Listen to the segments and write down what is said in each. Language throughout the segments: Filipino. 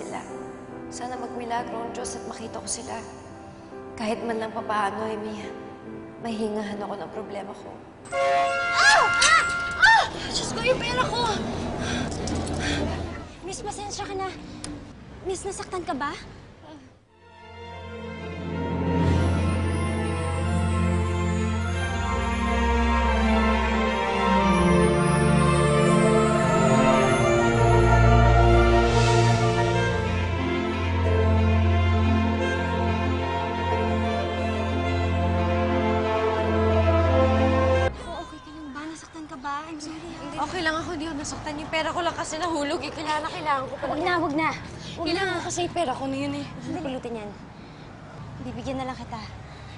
sila. Sana magmilagro ang Diyos at makita ko sila. Kahit man lang papaano, eh, may, may hingahan ako ng problema ko. Diyos ko, yung pera ko! Miss, pasensya ka na. Miss, nasaktan ka ba? Okay lang ako, hindi ako nasaktan. Yung pera ko lang kasi nahulog. Eh, kailangan na kailangan ko pala. Huwag na, huwag na. Huwag Kailangan na. ko kasi yung pera ko na yun eh. Hindi pulutin yan. Bibigyan na lang kita.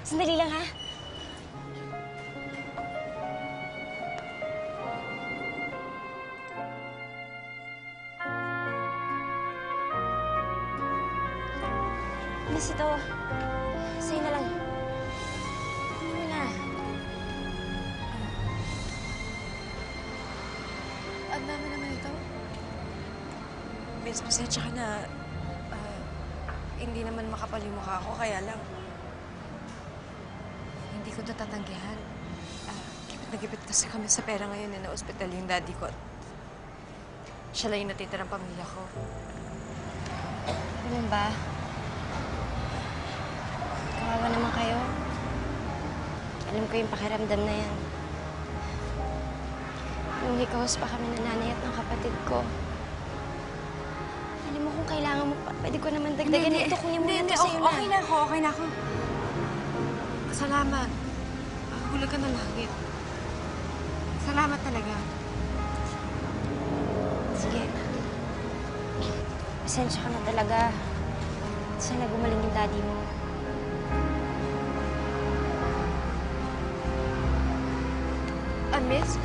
Sandali lang, ha? Miss, ito. Sa'yo na lang. Miss, pasensya ka na. Ah, hindi naman makapal yung mukha ko, kaya lang. Hindi ko natatanggihan. Ah, gipit na gipit kasi kami sa pera ngayon eh, na ospital yung daddy ko. Siya lang yung natitirang pamilya ko. Ganun ba? Kawawa naman kayo. Alam ko yung pakiramdam na yan. Nung hikahos pa kami ng nanay at ng kapatid ko. Mo kung kailangan mo pa, pwede ko naman dagdagan ito. Kunin mo na ito sa'yo na. Okay na ako, okay na ako. Salamat. Hula ka ng langit. Salamat talaga. Sige. Pasensya ka na talaga. Sana gumaling yung daddy mo. Ah, miss?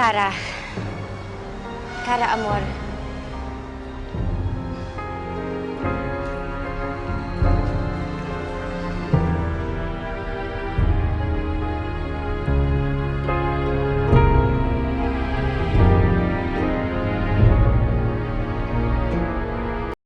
Kara. Kara Amor.